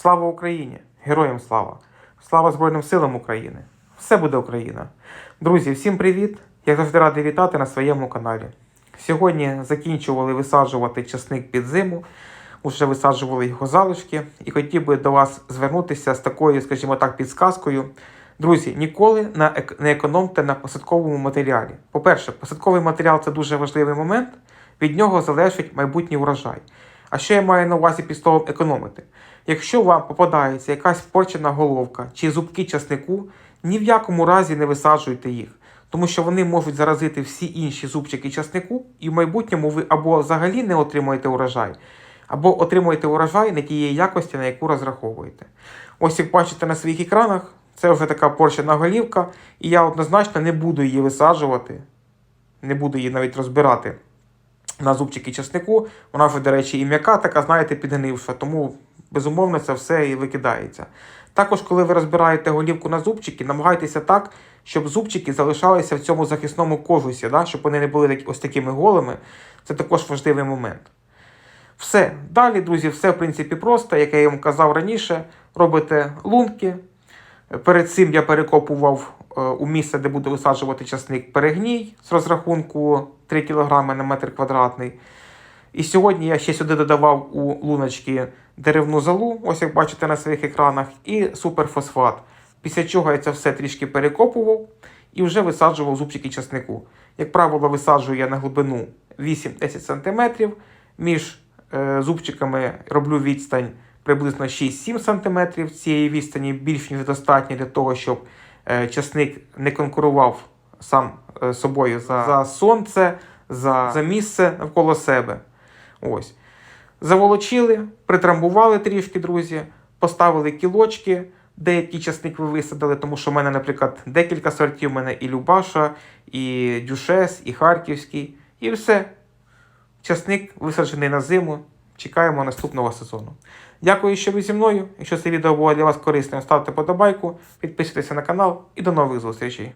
Слава Україні! Героям слава! Слава Збройним силам України! Все буде Україна! Друзі, всім привіт! Я завжди радий вітати на своєму каналі. Сьогодні закінчували висаджувати часник під зиму, уже висаджували його залишки, і хотів би до вас звернутися з такою, скажімо так, підсказкою. Друзі, ніколи не економте на посадковому матеріалі. По-перше, посадковий матеріал це дуже важливий момент, від нього залежить майбутній урожай. А що я маю на увазі під словом економити? Якщо вам попадається якась порчена головка чи зубки часнику, ні в якому разі не висаджуйте їх, тому що вони можуть заразити всі інші зубчики часнику, і в майбутньому ви або взагалі не отримуєте урожай, або отримуєте урожай не тієї якості, на яку розраховуєте. Ось як бачите на своїх екранах, це вже така порчена голівка, і я однозначно не буду її висаджувати, не буду її навіть розбирати на зубчики часнику. Вона вже, до речі, і м'яка, така, знаєте, підгнивша, тому безумовно це все і викидається. Також, коли ви розбираєте голівку на зубчики, намагайтеся так, щоб зубчики залишалися в цьому захисному кожусі, да? щоб вони не були ось такими голими. Це також важливий момент. Все. Далі, друзі, все в принципі просто, як я вам казав раніше, робите лунки. Перед цим я перекопував е, у місце, де буду висаджувати часник перегній з розрахунку 3 кг на метр квадратний. І сьогодні я ще сюди додавав у луночки деревну золу, ось як бачите на своїх екранах, і суперфосфат. Після чого я це все трішки перекопував і вже висаджував зубчики часнику. Як правило, висаджую я на глибину 8-10 см. Між е, зубчиками роблю відстань приблизно 6-7 см. Цієї відстані більш ніж достатньо для того, щоб е, часник не конкурував сам е, собою за, за сонце, за, за місце навколо себе. Ось. Заволочили, притрамбували трішки, друзі, поставили кілочки. Деякий часник ви висадили, тому що в мене, наприклад, декілька сортів. У мене і Любаша, і Дюшес, і Харківський. І все. Часник висаджений на зиму. Чекаємо наступного сезону. Дякую, що ви зі мною. Якщо це відео було для вас корисним, ставте подобайку, підписуйтесь на канал і до нових зустрічей.